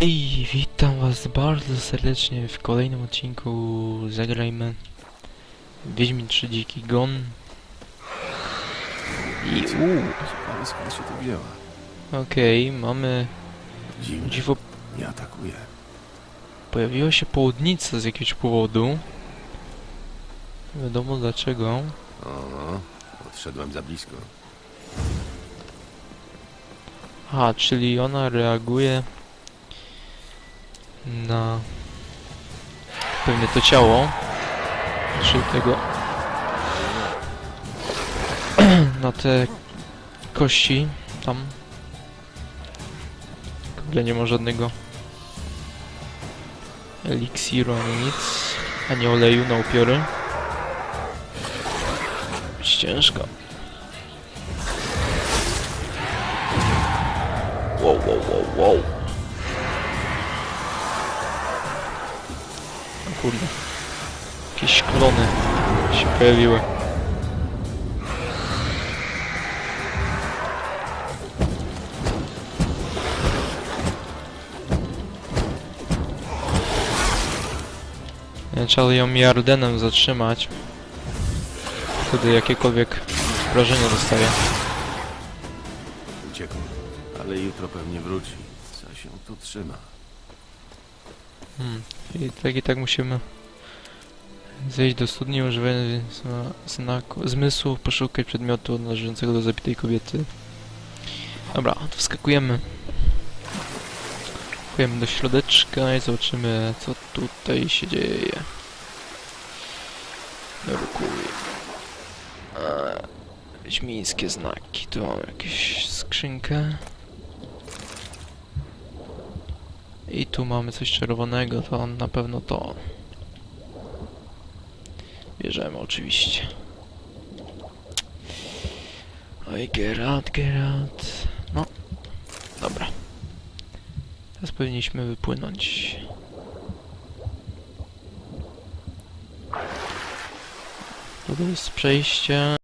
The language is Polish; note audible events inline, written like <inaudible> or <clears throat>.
Hej, witam was bardzo serdecznie w kolejnym odcinku Zagrajmy Wiedźmin 3 Dziki Gon I uuu, Ciekawe skąd się to wzięła. okej, mamy Dziwne, dziwo, nie atakuje. pojawiła się południca z jakiegoś powodu Nie wiadomo dlaczego O, no, odszedłem za blisko. A, czyli ona reaguje na pewnie to ciało, czy tego <clears throat> na te kości tam. Kurde, nie ma żadnego eliksiru ani nic, ani oleju na upiory. Ciężko. Wow, wow, wow, wow. Kurde. Jakieś klony się pojawiły. Nie, Trzeba ją Jardenem zatrzymać. Wtedy jakiekolwiek wrażenie dostaje. Uciekł. Ale jutro pewnie wróci. Co się tu trzyma? Hmm. I tak i tak musimy zejść do studni, używając zna- znaku zmysłu, poszukać przedmiotu należącego do zabitej kobiety. Dobra, to wskakujemy. Wskakujemy do środeczka i zobaczymy co tutaj się dzieje. Nurkuj. Eee, znaki. Tu mamy jakąś skrzynkę. I tu mamy coś czerwonego, to on na pewno to. Bierzemy oczywiście. Oj, Geralt, Geralt. No, dobra. Teraz powinniśmy wypłynąć. To jest przejście.